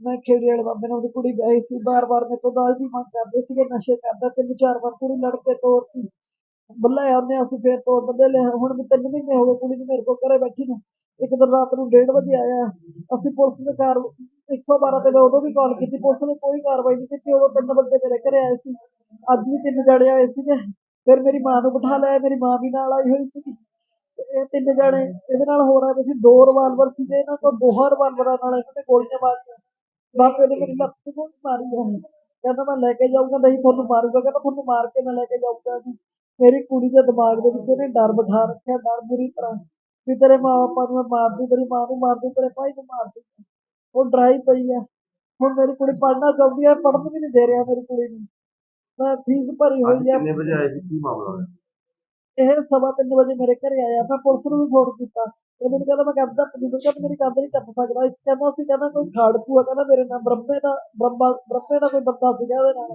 ਮੈਂ ਖੇੜੇ ਵਾਲੇ ਬਾਬੇ ਨਾਲ ਉਹਦੀ ਕੁੜੀ ਵਿਆਹੀ ਸੀ, ਬਾਰ-ਬਾਰ ਮੇਰੇ ਤੋਂ ਦਾਜ ਦੀ ਮੰਗ ਕਰਦੇ ਸੀਗੇ, ਨਸ਼ੇ ਕਰਦਾ, ਤਿੰਨ ਚਾਰ ਵਾਰ ਕੁੜੀ ਲੜ ਕੇ ਤੋਰਤੀ। ਬੱਲੇ ਉਹਨੇ ਅਸੀਂ ਫੇਰ ਤੋਰ ਬੰਦੇ ਲਿਆ, ਹੁਣ ਵੀ ਤਿੰਨ ਮਹੀਨੇ ਹੋ ਗਏ ਕੁੜੀ ਨੂੰ ਮੇਰੇ ਕੋਲ ਘਰੇ ਬੈਠੀ ਨੂੰ। ਇੱਕ ਦਿਨ ਰਾਤ ਨੂੰ 1:30 ਵਜੇ ਆਇਆ, ਅਸੀਂ ਪੁਲਿਸ ਦੇ ਕਾਰ 112 ਤੇ ਮੈਂ ਉਦੋਂ ਵੀ ਕਾਲ ਕੀਤੀ, ਪੁਲਿਸ ਨੇ ਕੋਈ ਕਾਰਵਾਈ ਨਹੀਂ ਕੀਤੀ, ਉਦੋਂ ਤਿੰਨ ਬੰਦੇ ਮੇਰੇ ਘਰੇ ਆਏ ਸੀ। ਅੱਜ ਵੀ ਤਿੰਨ ਜਣੇ ਆਏ ਸੀਗੇ, ਫਿਰ ਮੇਰੀ ਮਾਂ ਨੂੰ ਬਿਠਾ ਲਿਆ, ਮੇਰੀ ਮਾਂ ਵੀ ਨਾਲ ਆਈ ਹੋਈ ਸੀਗੀ। ਤੇ ਇਹ ਤਿੰਨ ਜਣੇ, ਇਹਦੇ ਨਾਲ ਹੋ ਰਿਹਾ ਸੀ, ਦੋ ਰਿਵਾਲਵਰ ਸੀਗੇ, ਇਹਨਾਂ ਕੋਲ ਦੋਹਾਂ ਰਿਵਾਲਵਰਾਂ ਨਾਲ ਇਹਨਾਂ ਨੇ ਗੋਲੀਆਂ ਮਾਰੀਆਂ। ਬਾਪੇ ਨੇ ਮੇਰੀ ਲੱਤ ਤੇ ਗੋਲੀ ਮਾਰੀ ਹੈ ਕਹਿੰਦਾ ਮੈਂ ਲੈ ਕੇ ਜਾਊਂਗਾ ਨਹੀਂ ਤੁਹਾਨੂੰ ਮਾਰੂਗਾ। ਕਹਿੰਦਾ ਤੁਹਾਨੂੰ ਮਾਰ ਕੇ ਮੈਂ ਲੈ ਕੇ ਜਾਊਂਗਾ ਜੀ। ਮੇਰੀ ਕੁੜੀ ਦੇ ਦਿਮਾਗ ਦੇ ਵਿੱਚ ਇਹਨੇ ਡਰ ਬਿਠਾ ਰੱਖਿਆ ਡਰ ਬੁਰੀ ਤਰ੍ਹਾਂ। ਵੀ ਤੇਰੇ ਮਾਂ ਬਾਪਾਂ ਨੂੰ ਮੈਂ ਮਾਰ ਦੂੰ ਤੇਰੀ ਮਾਂ ਨੂੰ ਮਾਰ ਦੂੰ ਤੇਰੇ ਭਾਈ ਨੂੰ ਮਾਰ ਦੂੰ ਉਹ ਡਰਾਈ ਪਈ ਹੈ ਹੁਣ ਮੇਰੀ ਕੁੜੀ ਪੜ੍ਹਨਾ ਚਾਹੁੰਦੀ ਹੈ ਪੜ੍ਹਨ ਵੀ ਨਹੀਂ ਦੇ ਰਿਹਾ ਮੇਰੀ ਕੁੜੀ ਨੂੰ। ਮੈਂ ਫੀਸ ਭਰੀ ਹੋਈ ਹੈ ਕਿੰਨੇ ਵਜੇ ਆਏ ਸੀ? ਕੀ ਮਾਮਲਾ ਹੋਇਆ? ਇਹ ਸਵਾ ਤਿੰਨ ਵਜੇ ਮੇਰੇ ਘਰੇ ਆਇਆ, ਮੈਂ ਪੁਲਿਸ ਨੂੰ ਵੀ ਫੋਨ ਕੀਤਾ। ਇਹ ਮੈਨੂੰ ਕਹਿੰਦਾ, ਮੈਂ ਕੰਧ ਦਾ ਪੁਲਿਸ ਕਹਿੰਦਾ ਮੇਰੀ ਕੰਧ ਨਹੀਂ ਟੱਪ ਸਕਦਾ। ਇੱਕ ਕਹਿੰਦਾ ਸੀ, ਕਹਿੰਦਾ ਕੋਈ ਖਾੜਕੂ ਆ ਕਹਿੰਦਾ ਮੇਰੇ ਨਾਲ ਬ੍ਰਹਮੇ ਦਾ, ਬ੍ਰਹਮਾ, ਬ੍ਰਹਮੇ ਦਾ ਕੋਈ ਬੰਦਾ ਸੀਗਾ ਉਹਦੇ ਨਾਲ।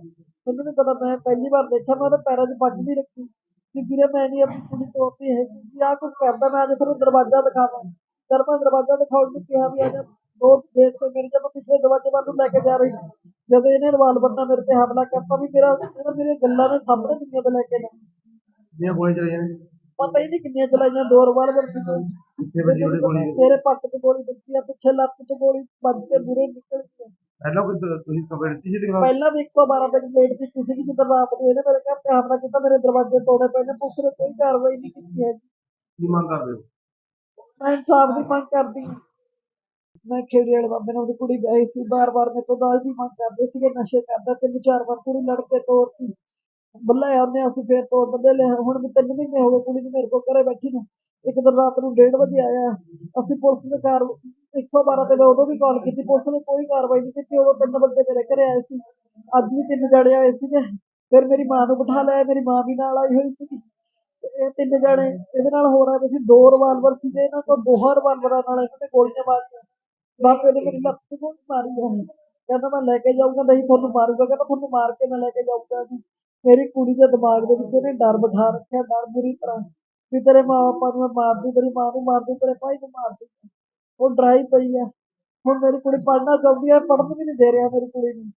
ਮੈਨੂੰ ਨਹੀਂ ਪਤਾ, ਮੈਂ ਪਹਿਲੀ ਵਾਰ ਦੇਖਿਆ, ਮੈਂ ਉਹਦੇ ਪੈਰਾਂ 'ਚ ਪੱਗ ਵੀ ਰੱਖੀ। ਕਿ ਵੀਰੇ, ਮੈਂ ਨਹੀਂ ਆਪਣੀ ਕੁੜੀ ਤੋਰਤੀ ਹੈਗੀ ਕਿ ਆਹ ਕੁਝ ਕਰਦਾ, ਮੈਂ ਅੱਜ ਤੁਹਾਨੂੰ ਦਰਵਾਜ਼ਾ ਦਿਖਾਵਾਂ। ਜਦ ਮੈਂ ਦਰਵਾਜ਼ਾ ਦਿਖਾਉਣ ਨੂੰ ਕਿਹਾ ਵੀ ਆ ਜਾ, ਦੋ ਗੇਟ ਤੇ ਮੇਰੇ ਜਦ ਪਿਛਲੇ ਦਰਵਾਜ਼ੇ ਵੱਲ ਨੂੰ ਲੈ ਕੇ ਜਾ ਰਹੀ ਜਦੋਂ ਇਹਨੇ ਰਿਵਾਲਵਰ ਨਾਲ ਮੇਰੇ ਤੇ ਹਮਲਾ ਕਰਤਾ, ਵੀ ਮੇਰਾ ਇਹਨੇ ਮੇਰੀਆਂ ਗੱਲਾਂ ਨੇ ਸਾਹਮਣੇ ਦੁਨੀਆ ਦੇ ਲੈ ਕੇ ਨਾ ਕਿੰਨੀਆਂ ਗੋਲੀਆਂ ਚਲਾਈਆਂ ਨੇ? ਪਤਾ ਹੀ ਨਹੀਂ ਕਿੰਨੀਆਂ ਚਲਾਈਆਂ ਦੋ ਰਿਵਾਲਵਰ ਸੀ ਕਿੱਥੇ ਵੱਜੀ ਉਹਦੀ ਗੋਲੀ? ਮੇਰੇ ਪੱਟ 'ਚ ਗੋਲੀ ਵੱਜੀ ਆ ਪਿੱਛੇ ਲੱਤ 'ਚ ਗੋਲੀ ਵੱਜ ਕੇ ਮੂਰੇ ਨਿਕਲ ਗਈ। ਪਹਿਲਾਂ ਕੋਈ ਤ- ਤੁਸੀਂ ਕੰਪਲੇਂਟ ਦਿੱਤੀ ਸੀ ਖਿਲਾਫ? ਪਹਿਲਾਂ ਵੀ 112 ਤੇ ਕੰਪਲੇਂਟ ਕੀਤੀ ਸੀ ਜਦੋਂ ਰਾਤ ਨੂੰ ਇਹਨੇ ਮੇਰੇ ਘਰ ਤੇ ਹਮਲਾ ਕੀਤਾ ਮੇਰੇ ਦਰਵਾਜ਼ੇ ਤੋੜੇ ਪਏ ਨੇ ਪੁਲਿਸ ਨੇ ਕੋਈ ਕਾਰਵਾਈ ਨਹੀਂ ਕੀਤੀ ਹੈ ਕੀ ਮੰਗ ਕਰਦੇ ਹੋ? ਮੈਂ ਇਨਸਾਫ ਦੀ ਮੰਗ ਕਰਦੀ ਮੈਂ ਖੇੜੇ ਵਾਲੇ ਬਾਬੇ ਨਾਲ ਉਹਦੀ ਕੁੜੀ ਵਿਆਹੀ ਸੀ ਬਾਰ-ਬਾਰ ਮੇਰੇ ਤੋਂ ਦਾਜ ਦੀ ਮੰਗ ਕਰਦੇ ਸੀਗੇ ਨਸ਼ੇ ਕਰਦਾ ਤਿੰਨ ਚਾਰ ਵਾਰ ਕੁੜੀ ਲੜ ਕੇ ਤੋਰਤੀ। ਬੱਲੇ ਉਹਨੇ ਅਸੀਂ ਫੇਰ ਤੋਰ ਬੰਦੇ ਲਿਆ ਹੁਣ ਵੀ ਤਿੰਨ ਮਹੀਨੇ ਹੋ ਗਏ ਕੁੜੀ ਨੂੰ ਮੇਰੇ ਕੋਲ ਘਰੇ ਬੈਠੀ ਨੂੰ। ਇੱਕ ਦਿਨ ਰਾਤ ਨੂੰ 1:30 ਵਜੇ ਆਇਆ। ਅਸੀਂ ਪੁਲਿਸ ਦੇ ਕਾਰ 112 ਤੇ ਮੈਂ ਉਦੋਂ ਵੀ ਕਾਲ ਕੀਤੀ। ਪੁਲਿਸ ਨੇ ਕੋਈ ਕਾਰਵਾਈ ਨਹੀਂ ਕੀਤੀ। ਉਦੋਂ ਤਿੰਨ ਬੰਦੇ ਮੇਰੇ ਘਰੇ ਆਏ ਸੀ। ਅੱਜ ਵੀ ਤਿੰਨ ਜਣੇ ਆਏ ਸੀਗੇ। ਫਿਰ ਮੇਰੀ ਮਾਂ ਨੂੰ ਬਿਠਾ ਲਿਆ। ਮੇਰੀ ਮਾਂ ਵੀ ਨਾਲ ਆਈ ਹੋਈ ਸੀਗੀ। ਤੇ ਇਹ ਤਿੰਨ ਜਣੇ, ਇਹਦੇ ਨਾਲ ਹੋ ਰਿਹਾ ਸੀ। ਦੋ ਰਿਵਾਲਵਰ ਸੀਗੇ। ਇਹਨਾਂ ਤੋਂ ਦੋਹਾਂ ਰਿਵਾਲਵਰਾਂ ਨਾਲ ਇਹਨਾਂ ਨੇ ਗੋਲੀਆਂ ਮਾਰੀਆਂ। ਬਾਪੇ ਨੇ ਮੇਰੀ ਲੱਤ ਤੇ ਗੋਲੀ ਮਾਰੀ ਹੈ ਕਹਿੰਦਾ ਮੈਂ ਲੈ ਕੇ ਜਾਊਂਗਾ, ਨਹੀਂ ਤੁਹਾਨੂੰ ਮਾਰੂਗਾ। ਕਹਿੰਦਾ ਤੁਹਾਨੂੰ ਮਾਰ ਕੇ ਮੈਂ ਲੈ ਕੇ ਜਾਊਂਗਾ। ਮੇਰੀ ਕੁੜੀ ਦੇ ਦਿਮਾਗ ਦੇ ਵਿੱਚ ਇਹਨੇ ਡਰ ਬਿਠਾ ਰੱਖਿਆ ਡਰ ਬੁਰੀ ਤਰ੍ਹਾਂ। ਵੀ ਤੇਰੇ ਮਾਂ ਬਾਪਾਂ ਨੂੰ ਮੈਂ ਮਾਰ ਦੂੰ ਤੇਰੀ ਮਾਂ ਨੂੰ ਮਾਰ ਦੂੰ ਤੇਰੇ ਭਾਈ ਨੂੰ ਮਾਰ ਦੂੰ ਉਹ ਡਰਾਈ ਪਈ ਹੈ। ਹੁਣ ਮੇਰੀ ਕੁੜੀ ਪੜ੍ਹਨਾ ਚਾਹੁੰਦੀ ਹੈ ਪੜ੍ਹਨ ਵੀ ਨਹੀਂ ਦੇ ਰਿਹਾ ਮੇਰੀ ਕੁੜੀ ਨੂੰ।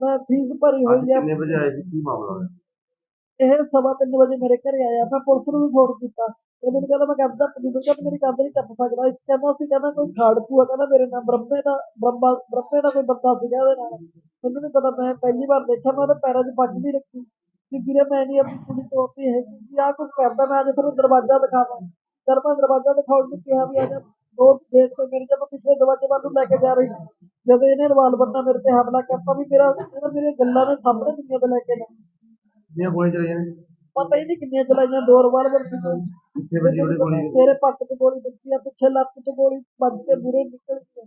ਮੈਂ ਫੀਸ ਭਰੀ ਹੋਈ ਹੈ। ਕਿੰਨੇ ਵਜੇ ਆਏ ਸੀ? ਕੀ ਮਾਮਲਾ ਹੋਇਆ? ਇਹ ਸਵਾ ਤਿੰਨ ਵਜੇ ਮੇਰੇ ਘਰੇ ਆਇਆ। ਮੈਂ ਪੁਲਿਸ ਨੂੰ ਵੀ ਫੋਨ ਕੀਤਾ। ਇਹ ਮੈਨੂੰ ਕਹਿੰਦਾ ਮੈਂ ਕੰਧ ਦਾ ਪੁਲਿਸ ਕਹਿੰਦਾ ਮੇਰੀ ਕੰਧ ਨਹੀਂ ਟੱਪ ਸਕਦਾ। ਇੱਕ ਕਹਿੰਦਾ ਸੀ ਕਹਿੰਦਾ ਕੋਈ ਖਾੜਕੂ ਆ ਕਹਿੰਦਾ ਮੇਰੇ ਨਾਲ ਬ੍ਰਹਮੇ ਦਾ ਬ੍ਰਹਮਾ ਬ੍ਰਹਮੇ ਦਾ ਕੋਈ ਬੰਦਾ ਸੀਗਾ ਉਹਦੇ ਨਾਲ। ਮੈਨੂੰ ਨਹੀਂ ਪਤਾ ਮੈਂ ਪਹਿਲੀ ਵਾਰ ਦੇਖਿਆ ਮੈਂ ਉਹਦੇ ਪੈਰਾਂ 'ਚ ਪੱਗ ਵੀ ਰੱਖੀ। ਕਿ ਵੀਰੇ ਮੈਂ ਨਹੀਂ ਆਪਣੀ ਕੁੜੀ ਤੋਰਤੀ ਹੈਗੀ ਵੀ ਆਹ ਕੁਝ ਕਰਦਾ ਮੈਂ ਅੱਜ ਤੁਹਾਨੂੰ ਦਰਵਾਜ਼ਾ ਦਿਖਾਵਾਂ। ਮੈਂ ਦਰਵਾਜ਼ਾ ਦਿਖਾਉਣ ਨੂੰ ਕਿਹਾ ਵੀ ਆ ਜਾ ਦੋ ਗੇਟ ਤੇ ਮੇਰੇ ਜਦ ਪਿਛਲੇ ਦਰਵਾਜ਼ੇ ਵੱਲ ਨੂੰ ਲੈ ਕੇ ਜਾ ਰਹੀ ਜਦੋਂ ਇਹਨੇ ਰਿਵਾਲਵਰ ਨਾਲ ਮੇਰੇ ਤੇ ਹਮਲਾ ਕਰਤਾ ਵੀ ਮੇਰਾ ਇਹਨੇ ਮੇਰੀਆਂ ਗੱਲਾਂ ਨੇ ਸਾਹਮਣੇ ਦੁਨੀਆ ਤੇ ਲੈ ਕੇ ਨਾ ਕਿੰਨੀਆਂ ਗੋਲੀਆਂ ਚਲਾਈਆਂ ਨੇ? ਪਤਾ ਹੀ ਨਹੀਂ ਕਿੰਨੀਆਂ ਚਲਾਈਆਂ ਦੋ ਰਿਵਾਲਵਰ ਸੀ ਕਿੱਥੇ ਵੱਜੀ ਉਹਦੀ ਗੋਲੀ? ਮੇਰੇ ਪੱਟ 'ਚ ਗੋਲੀ ਵੱਜੀ ਆ ਪਿੱਛੇ ਲੱਤ 'ਚ ਗੋਲੀ ਵੱਜ ਕੇ ਮੂਰੇ ਨਿਕਲ ਗਈ।